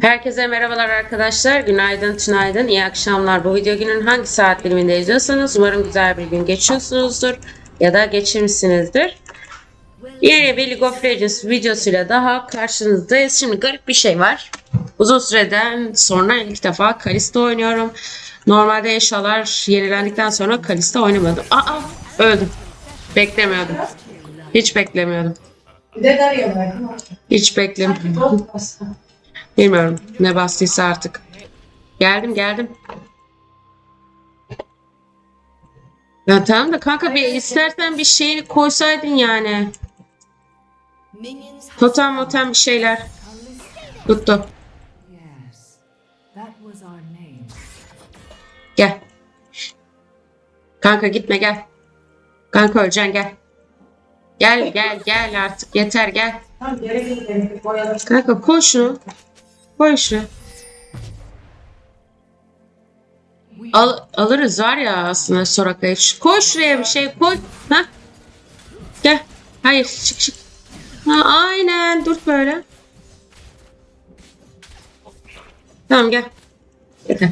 Herkese merhabalar arkadaşlar. Günaydın, tünaydın, iyi akşamlar. Bu video günün hangi saat diliminde izliyorsanız umarım güzel bir gün geçiyorsunuzdur ya da geçirmişsinizdir. Yeni bir League of Legends videosuyla daha karşınızdayız. Şimdi garip bir şey var. Uzun süreden sonra ilk defa Kalista oynuyorum. Normalde eşyalar yenilendikten sonra Kalista oynamadım. Aa öldüm. Beklemiyordum. Hiç beklemiyordum. Hiç pasta. Bilmiyorum ne bastıysa artık. Geldim geldim. Ya tamam da kanka bir istersen bir şeyini koysaydın yani. Totem motem bir şeyler. Tuttu. Gel. Kanka gitme gel. Kanka öleceksin gel. Gel gel gel artık yeter gel. Kanka koy şunu. Koy şunu. Al, alırız var ya aslında Soraka'yı. Koy şuraya bir şey koy. Ha? Gel. Hayır çık çık. Ha, aynen dur böyle. Tamam gel. Yeter.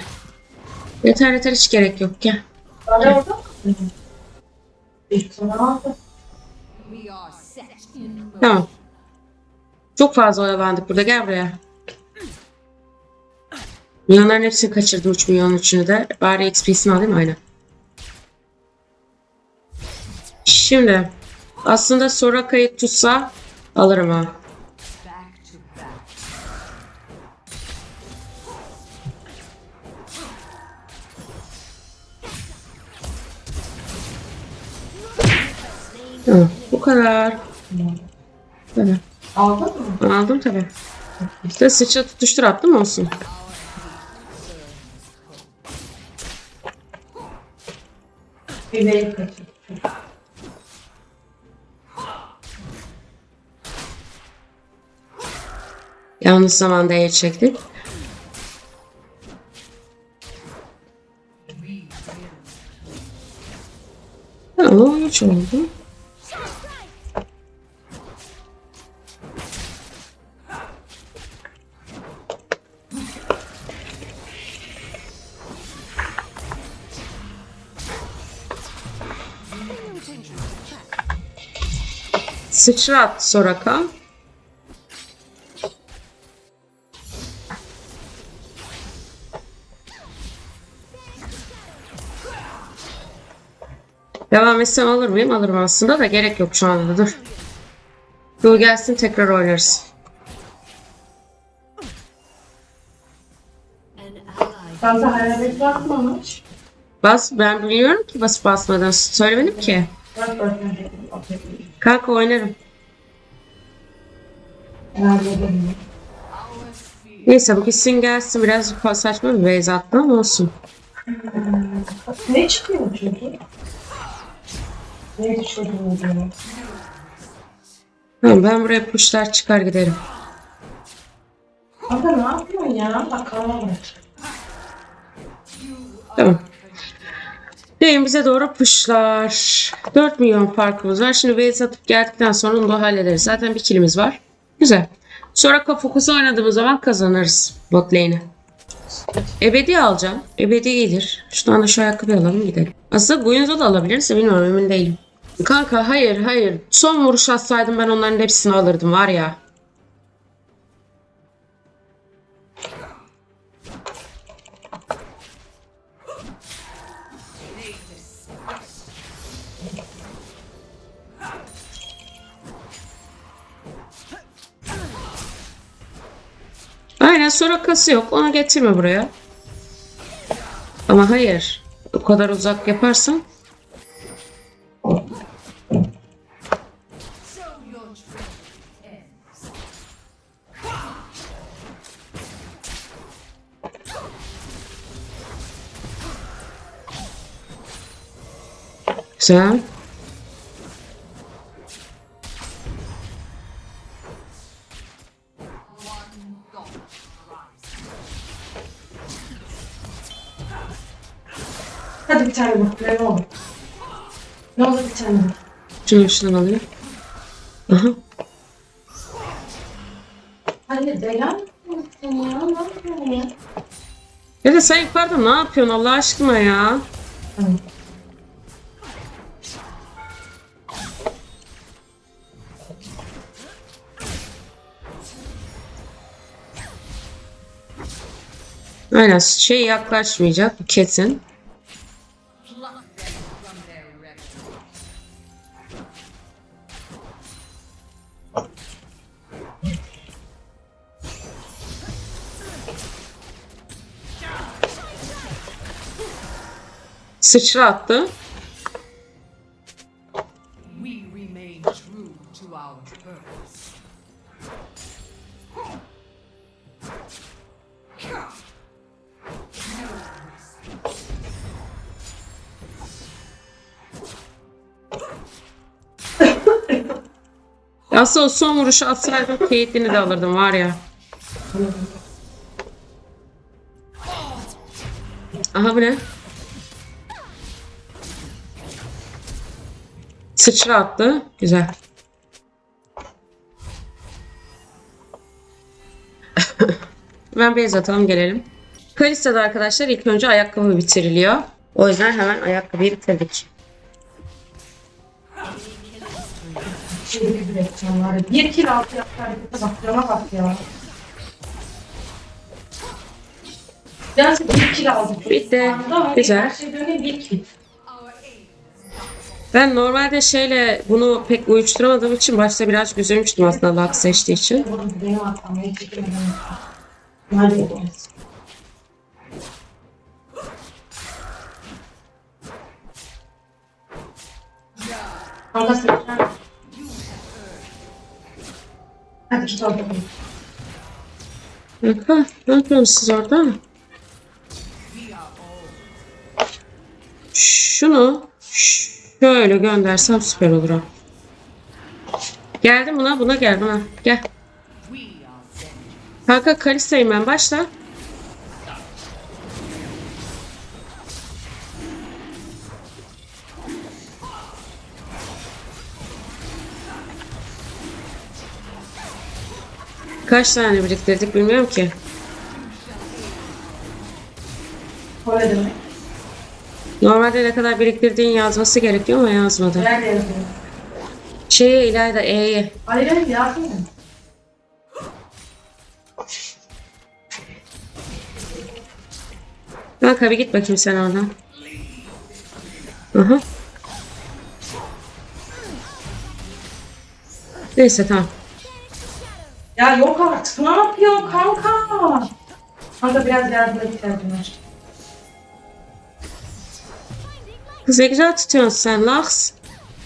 Yeter yeter hiç gerek yok gel. Daria Tamam. Çok fazla oyalandık burada gel buraya. Milyonların hepsini kaçırdım 3 milyon üçünü de. Bari XP'sini alayım aynen. Şimdi aslında Soraka'yı tutsa alırım ha. Back kadar. Kadar. Aldın mı? Aldım tabii. İşte sıçra tutuştur attım olsun. Kaçır. Yanlış zamanda el çektik. Tamam, hiç oldu. Sıçrat Soraka. Devam etsem alır mıyım? Alırım aslında da gerek yok şu anda dur. Dur gelsin tekrar oynarız. Fazla hayalet bakmamış. Bas ben biliyorum ki basıp basmadan söylemedim ki. Bak bak. Kanka oynarım. Neyse bu gitsin gelsin biraz saçma bir base attı ama olsun. Ne çıkıyor çocuk? Neydi çocuğun diyor. Tamam ben buraya pushlar çıkar giderim. Kanka ne yapıyorsun ya? Bak kalma. Tamam. Değil bize doğru pushlar. 4 milyon farkımız var. Şimdi base atıp geldikten sonra onu da hallederiz. Zaten bir kilimiz var. Güzel. Sonra kafokusu oynadığımız zaman kazanırız bot lane'i. Ebedi alacağım. Ebedi iyidir. Şuradan da şu ayakkabıyı alalım gidelim. Aslında Guinsoo da alabiliriz bilmiyorum emin değilim. Kanka hayır hayır. Son vuruş atsaydım ben onların hepsini alırdım var ya. Aynen Soraka'sı yok. Onu getirme buraya. Ama hayır. O kadar uzak yaparsan güzel. Tane bak. Ne. Ne olur bir tane. Şunu alayım. Aha. Anne ya? Ne yapıyorsun ya? Ya da sen yukarıda ne yapıyorsun Allah aşkına ya? Tamam. Aynen şey yaklaşmayacak kesin. Sıçra attı. We remain true to our purpose. Aslında o son vuruşu atsaydım Caitlyn'i de alırdım var ya. Aha bu ne? Sıçra attı. Güzel. ben base atalım gelelim. Kalista'da arkadaşlar ilk önce ayakkabı bitiriliyor. O yüzden hemen ayakkabıyı bitirdik. Bir kilo altı harekete bak. Bak ya. Gerçi bir kilo aldık. Bitti. Güzel. Her şey dönüyor bir kilo. Ben normalde şeyle bunu pek uyuşturamadığım için başta biraz üzülmüştüm aslında Lux seçtiği için. Hadi git orada. Kanka ne yapıyorsunuz siz orada? Şunu şöyle göndersem süper olur ha. Geldim buna buna geldim ha. Gel. Kanka Kalista'yım ben başla. Kaç tane biriktirdik bilmiyorum ki. O ne demek? Normalde ne kadar biriktirdiğin yazması gerekiyor ama yazmadı. Nerede yazıyor? Şeye İlayda E'ye. Hayır hayır yazmıyor. Kanka bir git bakayım sen oradan. Aha. Neyse tamam. Ya yok artık ne yapıyor kanka? Kanka biraz yardıma ihtiyacım var. Ne güzel tutuyorsun sen Lux.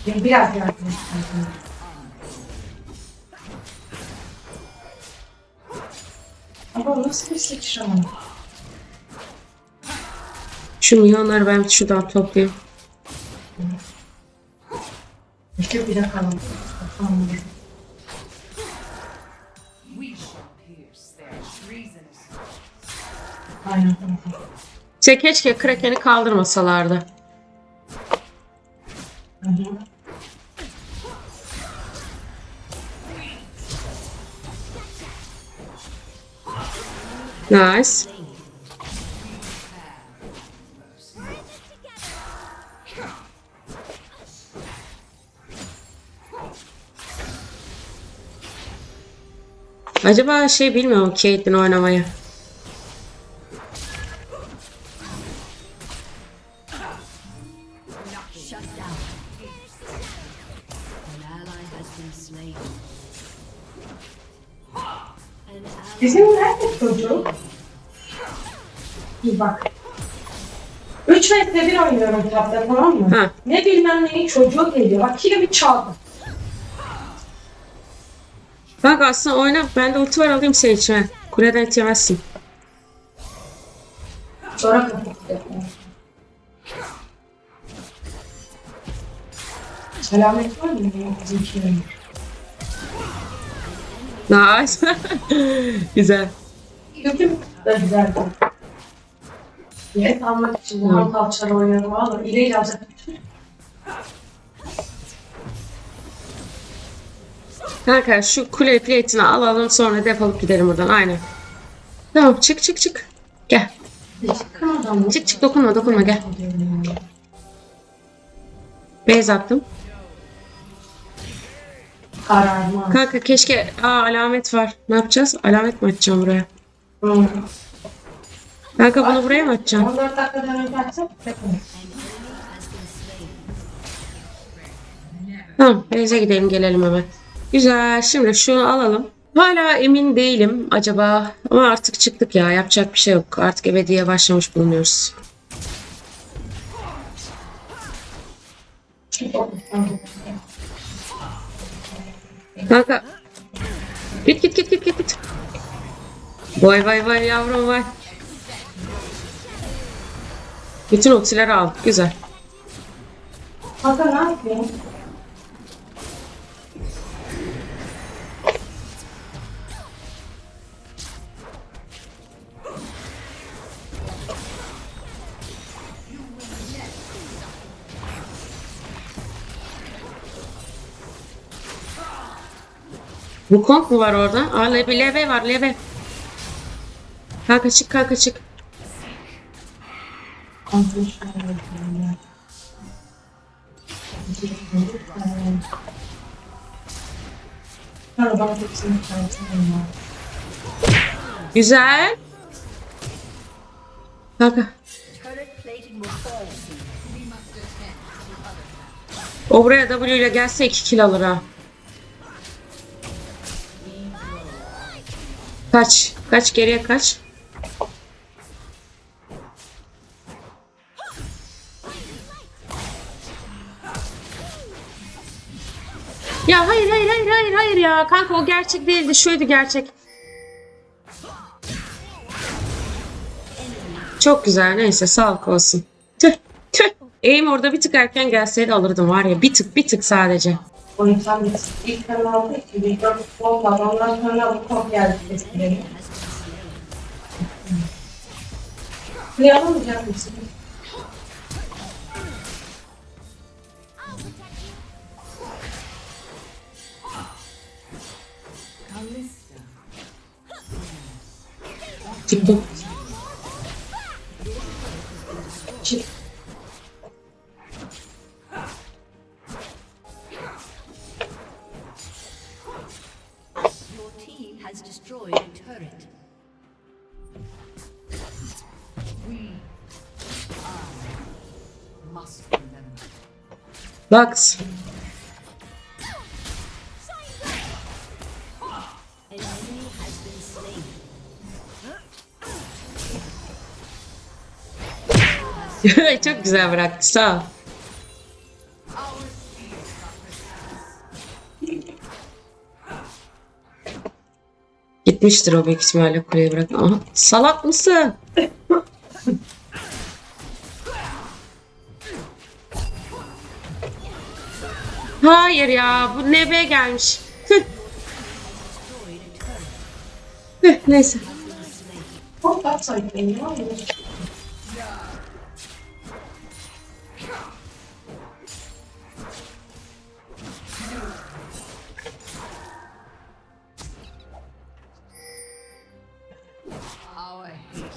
Biraz ihtiyacım var. Ama nasıl bir sıçrama? Şu milyonları ben şuradan toplayayım. İşte bir their treasonous Aynen tamam. İşte keşke Kraken'i kaldırmasalardı. Nice. Acaba şey bilmiyor mu Caitlyn oynamayı? An ally. Bizim nerede çocuk? Bir bak. 3 vs 1 oynuyorum kitapta tamam mı? Ha. Ne bilmem neyin çocuğu geliyor. Bak kilimi çaldı. Bak aslında oyna. Ben de ulti var alayım senin için. ha. Kuleden et yemezsin. Sonra kapatıyor. Selamet var mı? Bizimkilerin. Nice. Güzel. Kötü da güzeldi. Evet almak için ham kalçalı oynuyorum valla. İleri alacak. Kanka şu kule plate'ini alalım sonra defolup gidelim buradan. Aynen. Tamam çık çık çık. Gel. Çık çık dokunma dokunma gel. Beyaz attım. Kararma. Kanka keşke aa alamet var. Ne yapacağız? Alamet mi açacağım buraya? Hmm. Kanka bunu buraya mı açacağım? 14 dakikadan önce açsak. Tamam Beyaz'a gidelim gelelim hemen. Güzel şimdi şunu alalım. Hala emin değilim acaba ama artık çıktık ya yapacak bir şey yok. Artık ebediye başlamış bulunuyoruz. Kanka. Git git git git git git. Vay vay vay yavrum vay. Bütün ultileri al. Güzel. Kanka ne yapıyorsun? Bu Kong mu var orada? Aa lebe, lebe var lebe. Kanka çık kanka çık. Güzel. Kanka. O buraya W ile gelse 2 kill alır ha. Kaç. Kaç geriye kaç. Ya hayır hayır hayır hayır hayır ya. Kanka o gerçek değildi. Şuydu gerçek. Çok güzel. Neyse sağlık olsun. Tüh tüh. Eğim orada bir tık erken gelseydi alırdım var ya. Bir tık bir tık sadece. O insan bir ilk kanalda ki bir dört futbol var. Ondan sonra bu kop geldi eskiden. Ne alamayacak mısın? Çıktım. Çık. Has destroyed a turret. We are must remember. Lux. An enemy has been slain. Çok güzel bıraktı. Sağ ol. Gitmiştir o büyük ihtimalle kuleyi bırak. Aha, salak mısın? Hayır ya bu NB gelmiş. Hıh. Hıh, Neyse.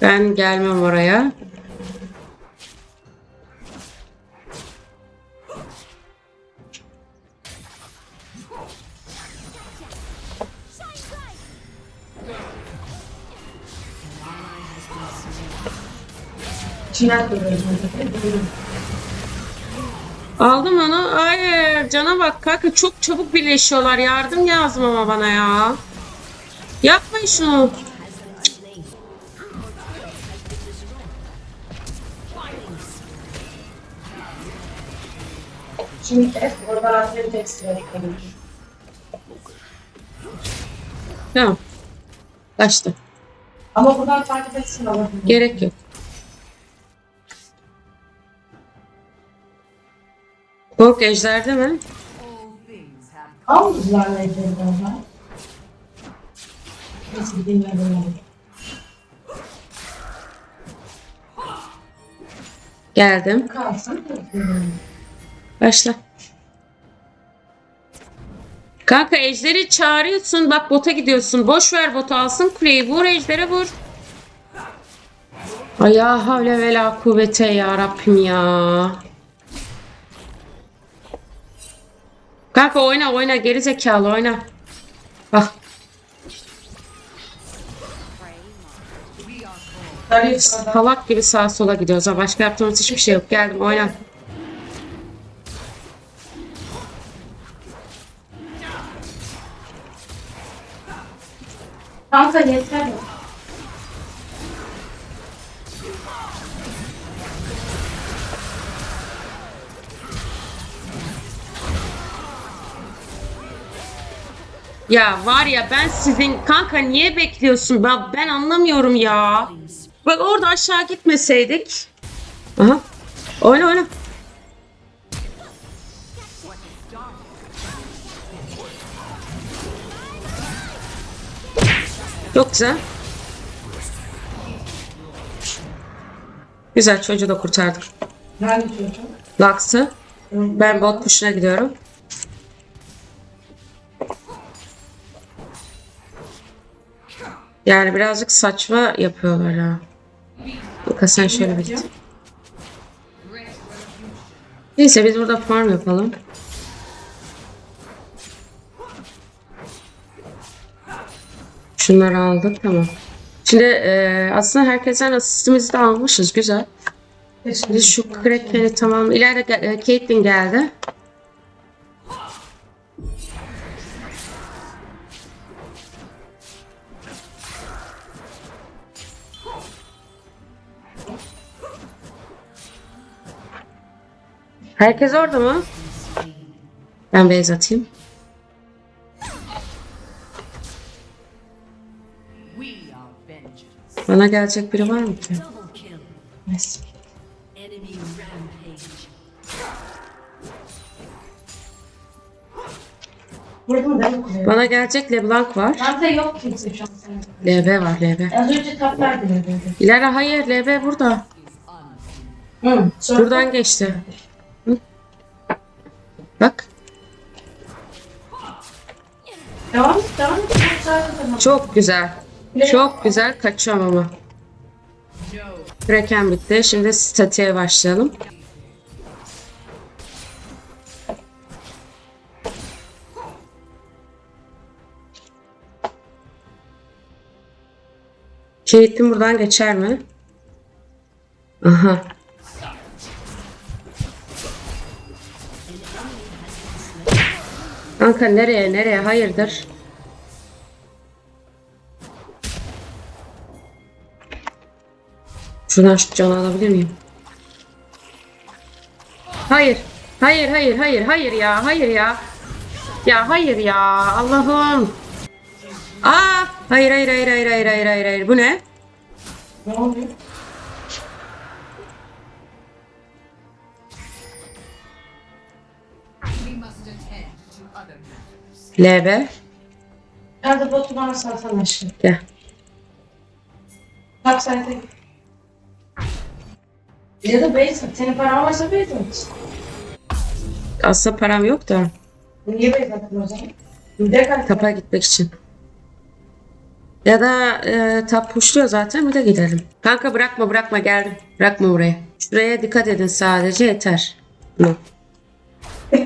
Ben gelmem oraya. Aldım onu. Hayır cana bak kanka çok çabuk birleşiyorlar. Yardım lazım ama bana ya. Yapmayın şunu. Şimdi et orada ekstra ekledim. Tamam. Kaçtı. Ama buradan takip etsin ama. Gerek yok. Kork ejderde mi? Almışlar ekledim orada. Neyse gideyim ben böyle. Geldim. Kalsın. Başla. Kanka ejderi çağırıyorsun. Bak bota gidiyorsun. Boş ver botu alsın kuleyi. Vur ejdere vur. Ay ya havle ve kuvvete ya Rabbim ya. Kanka oyna oyna geri zekalı oyna. Bak salak gibi sağa sola gidiyoruz. Başka yaptığımız hiçbir şey yok. Geldim oyna. Kanka yeter. Ya var ya ben sizin kanka niye bekliyorsun? Ben, ben anlamıyorum ya. Bak orada aşağı gitmeseydik. Aha. Oyna oyna. Çok güzel. Güzel çocuğu da kurtardık. Nerede çocuğum? Lux'ı. Ben bot kuşuna gidiyorum. Yani birazcık saçma yapıyorlar ha. Luka sen şöyle bir git. Neyse biz burada farm yapalım. Şunları aldık tamam. Şimdi e, aslında herkesten asistimizi de almışız güzel. Şimdi şu Kraken'i tamam. İleride e, Caitlyn geldi. Herkes orada mı? Ben base atayım. Bana gelecek biri var mı ki? Kuleye? Bana gelecek LeBlanc var. Kanka yok kimse şu an. LB var LB. Az önce bile dedi. İleri hayır LB burada. Hı. Buradan geçti. Hı? Bak. Devam devam. Çok güzel. Çok güzel. Kaçıyorum ama. Kraken bitti. Şimdi statiğe başlayalım. Caitlyn buradan geçer mi? Aha. Kanka nereye nereye hayırdır? Şuradan şu canı alabilir miyim? Hayır. Hayır hayır hayır hayır ya hayır ya. Ya hayır ya Allah'ım. Aa hayır hayır hayır hayır hayır hayır hayır hayır bu ne? Ne oluyor? LB Nerede botu bana salsana aşkım. gel. Bak sen de. Ya da base at. Senin paran varsa base at. Aslında param yok da Niye base attın o zaman? Bir de kaç. tapa gitmek için. Ya da e, tap pushluyor zaten bir de gidelim. Kanka bırakma bırakma geldim. Bırakma buraya. Şuraya dikkat edin sadece yeter. No.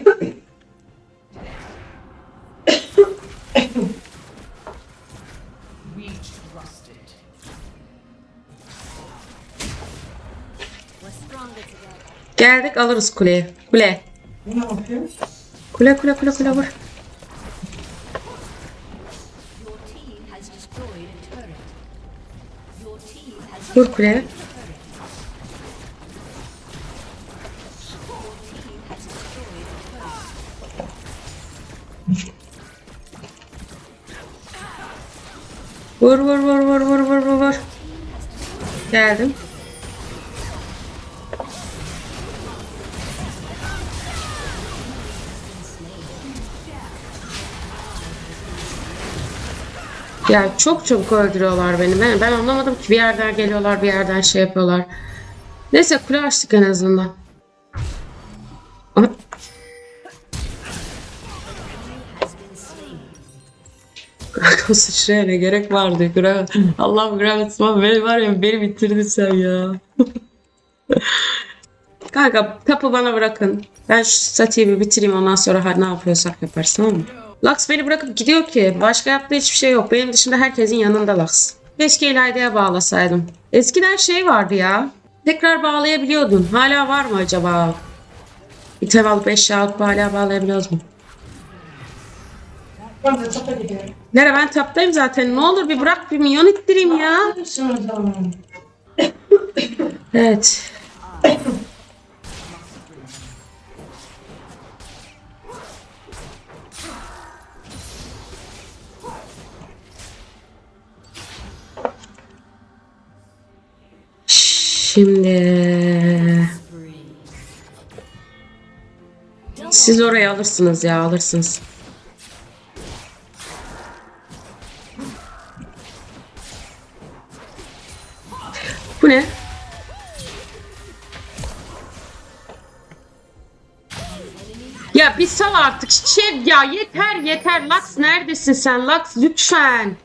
Geldik alırız kuleye. Kule. Kule kule kule kule vur. Vur kuleye. Vur vur vur vur vur vur vur vur. Geldim. Ya çok çabuk öldürüyorlar beni. Ben, ben anlamadım ki bir yerden geliyorlar bir yerden şey yapıyorlar. Neyse kule açtık en azından. Kanka sıçraya ne gerek vardı Gra. Allah'ım Gravitzman beni var ya beni bitirdin sen ya. Kanka kapı bana bırakın. Ben şu statiği bir bitireyim ondan sonra ne yapıyorsak yaparız tamam? Lux beni bırakıp gidiyor ki. Başka yaptığı hiçbir şey yok. Benim dışında herkesin yanında Lux. Keşke İlayda'ya bağlasaydım. Eskiden şey vardı ya. Tekrar bağlayabiliyordun. Hala var mı acaba? İtem alıp eşya alıp hala bağlayabiliyoruz mu? Ben de topa gidiyorum. Nere ben taptayım zaten. Ne olur bir bırak bir minyon ittireyim ya. Evet. Şimdi siz orayı alırsınız ya alırsınız. Bu ne? Ya bir sal artık şey ya yeter yeter Lux neredesin sen Lux lütfen.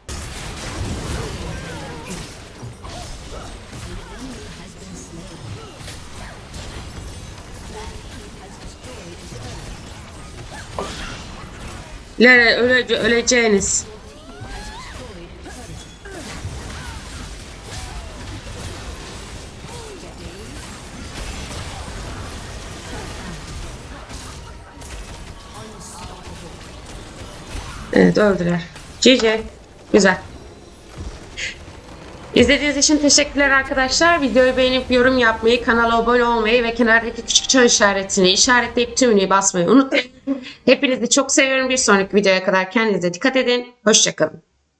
Lere öle, öleceğiniz. Evet öldüler. GG. Güzel. İzlediğiniz için teşekkürler arkadaşlar. Videoyu beğenip yorum yapmayı, kanala abone olmayı ve kenardaki küçük çan işaretini işaretleyip tümünü basmayı unutmayın. Hepinizi çok seviyorum. Bir sonraki videoya kadar kendinize dikkat edin. Hoşçakalın.